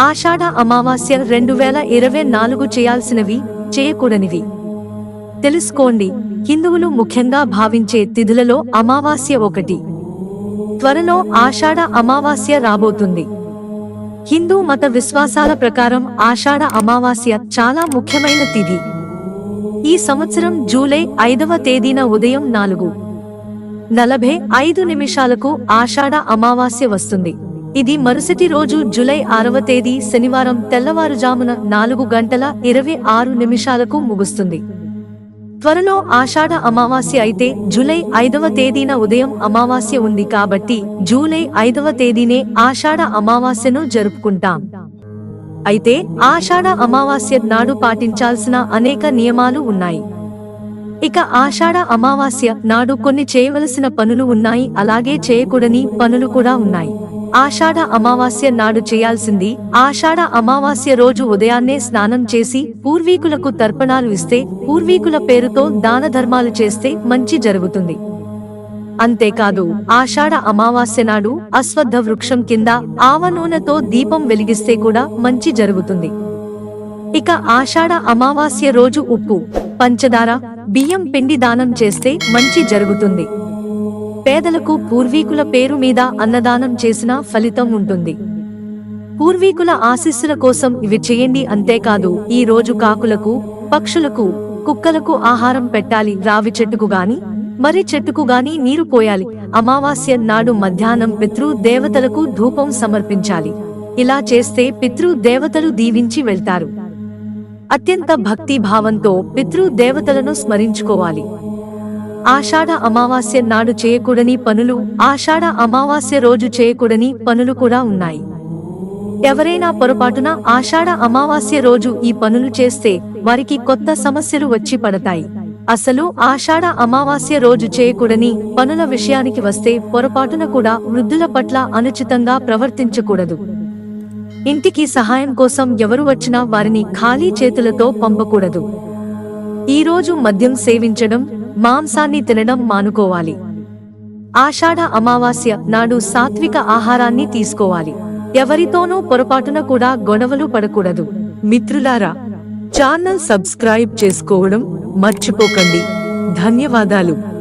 ఆషాఢ అమావాస్య రెండు వేల ఇరవై నాలుగు చేయాల్సినవి చేయకూడనివి. తెలుసుకోండి హిందువులు ముఖ్యంగా భావించే తిథులలో అమావాస్య ఒకటి. త్వరలో ఆషాఢ అమావాస్య రాబోతుంది. హిందూ మత విశ్వాసాల ప్రకారం ఆషాఢ అమావాస్య చాలా ముఖ్యమైన తిథి. ఈ సంవత్సరం జూలై ఐదవ తేదీన ఉదయం నాలుగు. నలభై ఐదు నిమిషాలకు ఆషాఢ అమావాస్య వస్తుంది. ఇది మరుసటి రోజు జులై ఆరవ తేదీ శనివారం తెల్లవారుజామున నాలుగు గంటల ఇరవై ఆరు నిమిషాలకు ముగుస్తుంది. త్వరలో ఆషాఢ అమావాస్య అయితే జూలై ఐదవ తేదీన ఉదయం అమావాస్య ఉంది కాబట్టి జూలై ఐదవ తేదీనే ఆషాఢ అమావాస్యను జరుపుకుంటాం. అయితే ఆషాఢ అమావాస్య నాడు పాటించాల్సిన అనేక నియమాలు ఉన్నాయి. ఇక ఆషాఢ అమావాస్య నాడు కొన్ని చేయవలసిన పనులు ఉన్నాయి. అలాగే చేయకూడని పనులు కూడా ఉన్నాయి. ఆషాఢ అమావాస్య నాడు చేయాల్సింది ఆషాఢ అమావాస్య రోజు ఉదయాన్నే స్నానం చేసి పూర్వీకులకు తర్పణాలు ఇస్తే పూర్వీకుల పేరుతో దాన ధర్మాలు చేస్తే మంచి జరుగుతుంది. అంతేకాదు ఆషాఢ అమావాస్య నాడు అశ్వత్థ వృక్షం కింద ఆవ నూనెతో దీపం వెలిగిస్తే కూడా మంచి జరుగుతుంది. ఇక ఆషాఢ అమావాస్య రోజు ఉప్పు పంచదార బియ్యం పిండి దానం చేస్తే మంచి జరుగుతుంది. పేదలకు పూర్వీకుల పేరు మీద అన్నదానం చేసిన ఫలితం ఉంటుంది. పూర్వీకుల ఆశీస్సుల కోసం ఇవి చేయండి అంతేకాదు ఈ రోజు కాకులకు పక్షులకు కుక్కలకు ఆహారం పెట్టాలి రావి చెట్టుకు గాని మరి చెట్టుకు గాని నీరు పోయాలి. అమావాస్య నాడు మధ్యాహ్నం పితృ దేవతలకు ధూపం సమర్పించాలి. ఇలా చేస్తే పితృ దేవతలు దీవించి వెళ్తారు. అత్యంత భక్తి భావంతో పితృ దేవతలను స్మరించుకోవాలి. ఆషాఢ అమావాస్య నాడు చేయకూడని పనులు ఆషాఢ అమావాస్య రోజు చేయకూడని పనులు కూడా ఉన్నాయి. ఎవరైనా పొరపాటున ఆషాఢ అమావాస్య రోజు ఈ పనులు చేస్తే వారికి కొత్త సమస్యలు వచ్చి పడతాయి. అసలు ఆషాఢ అమావాస్య రోజు చేయకూడని పనుల విషయానికి వస్తే పొరపాటున కూడా వృద్ధుల పట్ల అనుచితంగా ప్రవర్తించకూడదు. ఇంటికి సహాయం కోసం ఎవరు వచ్చినా వారిని ఖాళీ చేతులతో పంపకూడదు. ఈ రోజు మద్యం సేవించడం మాంసాన్ని తినడం మానుకోవాలి. ఆషాఢ అమావాస్య నాడు సాత్విక ఆహారాన్ని తీసుకోవాలి. ఎవరితోనూ పొరపాటున కూడా గొడవలు పడకూడదు. మిత్రులారా ఛానల్ సబ్స్క్రైబ్ చేసుకోవడం మర్చిపోకండి. ధన్యవాదాలు.